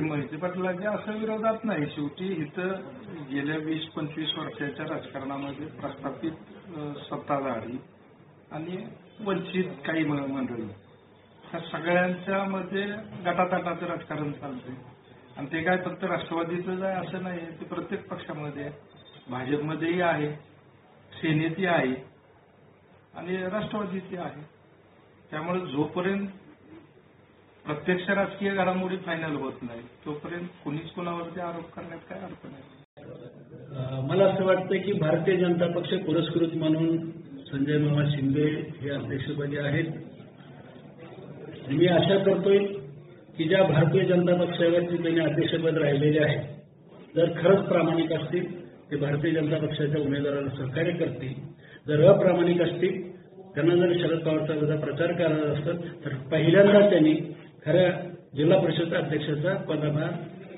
मोहिते पाटलांच्या असं विरोधात नाही. शेवटी इथं गेल्या वीस पंचवीस वर्षाच्या राजकारणामध्ये प्रस्थापित सत्ताधारी आणि वंचित काही मंडळी. ह्या सगळ्यांच्या मध्ये गटातटाचं राजकारण चालतंय. आणि ते काय फक्त राष्ट्रवादीचंच आहे असं नाही ते प्रत्येक पक्षामध्ये आहे. भाजपमध्येही आहे सेनेतही आहे आणि राष्ट्रवादीची आहे. त्यामुळे जोपर्यंत प्रत्यक्ष राजकीय घडामोडी फायनल होत नाही. तोपर्यंत कुणीच कुणावरती आरोप करण्यात काय अर्थ नाही. मला असं वाटतं की भारतीय जनता पक्ष पुरस्कृत म्हणून संजय मामा शिंदे हे अध्यक्षपदी आहेत. मी आशा करतोय की ज्या भारतीय जनता पक्षावरती त्यांनी अध्यक्षपद राहिलेले आहे जर खरंच प्रामाणिक असतील ते भारतीय जनता पक्षाच्या उमेदवाराला सहकार्य करतील. जर अप्रामाणिक असतील त्यांना जर शरद पवारचा प्रचार करणार असतात तर पहिल्यांदा त्यांनी खऱ्या जिल्हा परिषद अध्यक्षाचा पदभार